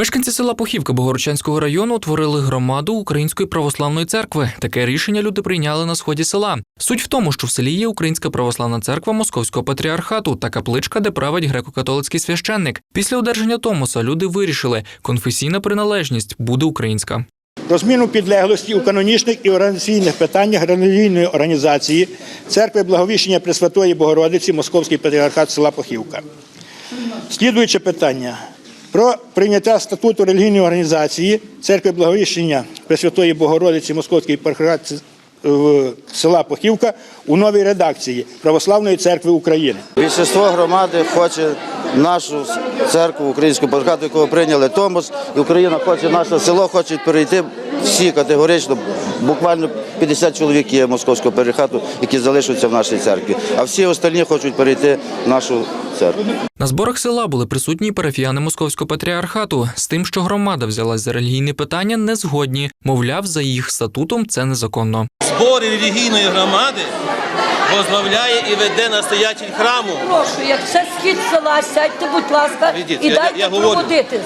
Мешканці села Похівка Богородчанського району утворили громаду Української православної церкви. Таке рішення люди прийняли на сході села. Суть в тому, що в селі є Українська православна церква Московського патріархату та капличка, де править греко-католицький священник. Після одержання Томоса люди вирішили, конфесійна приналежність буде українська. Про зміну підлеглості у канонічних і організаційних питаннях релігійної організації Церкви Благовіщення Пресвятої Богородиці Московський патріархат села Похівка. Слідуюче питання. Про прийняття статуту релігійної організації Церкви Благовіщення Пресвятої Богородиці Московської патріархат е, села Похівка у новій редакції Православної церкви України. Більшість громади хоче нашу церкву, українську пархату, якого прийняли Томос, і Україна хоче наше село, хоче перейти всі категорично. Буквально 50 чоловік є московського патріархату, які залишаться в нашій церкві. А всі остальні хочуть перейти в нашу церкву. На зборах села були присутні парафіяни Московського патріархату з тим, що громада взялась за релігійні питання, не згодні. Мовляв, за їх статутом це незаконно. збори релігійної громади возглавляє і веде настоятель храму. Прошу, як все схід села, сядьте, будь ласка, Відіть, і я- дайте я говорю. проводитись.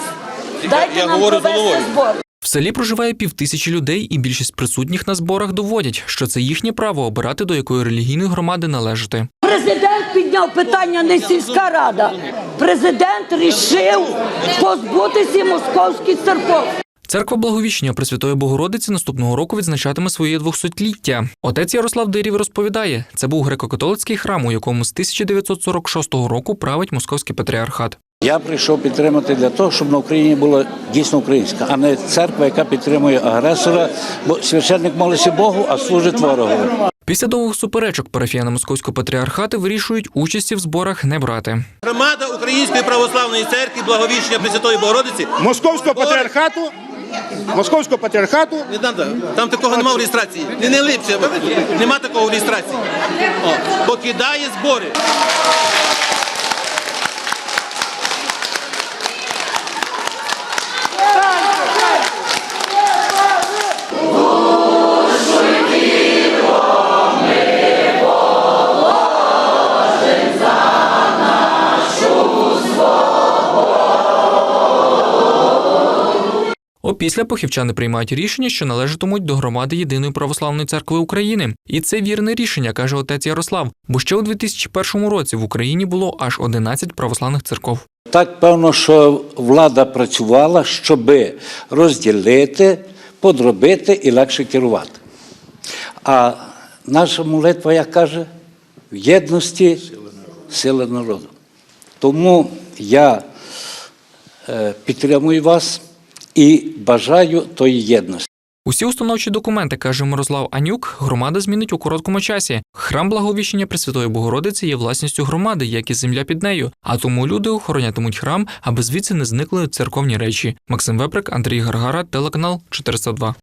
Я- Дайте я нам говорю з провести головою. збор. В селі проживає півтисячі людей, і більшість присутніх на зборах доводять, що це їхнє право обирати до якої релігійної громади належати. Президент підняв питання не сільська рада. Президент рішив позбутися московських церков. Церква Благовіщення Пресвятої Богородиці наступного року відзначатиме своє двохсотліття. Отець Ярослав Дирів розповідає, це був греко-католицький храм, у якому з 1946 року править московський патріархат. Я прийшов підтримати для того, щоб на Україні була дійсно українська, а не церква, яка підтримує агресора, бо священник молиться Богу, а служить ворогові. Після довгих суперечок парафіяни московського патріархату вирішують участі в зборах не брати. Громада Української православної церкви Благовіщення Пресвятої Богородиці. Московського патріархату Московського патріархату Не надо, там такого немає в реєстрації. Не, не липше, нема такого в реєстрації. О, покидає збори. Опісля похівчани приймають рішення, що належатимуть до громади Єдиної православної церкви України. І це вірне рішення, каже отець Ярослав. Бо ще у 2001 році в Україні було аж 11 православних церков. Так певно, що влада працювала, щоб розділити, подробити і легше керувати. А наша молитва, як каже, в єдності сила народу. Тому я е, підтримую вас і бажаю тої єдності. Усі установчі документи, каже Мирослав Анюк, громада змінить у короткому часі. Храм Благовіщення Пресвятої Богородиці є власністю громади, як і земля під нею. А тому люди охоронятимуть храм, аби звідси не зникли церковні речі. Максим Веприк, Андрій Гаргара, телеканал 402.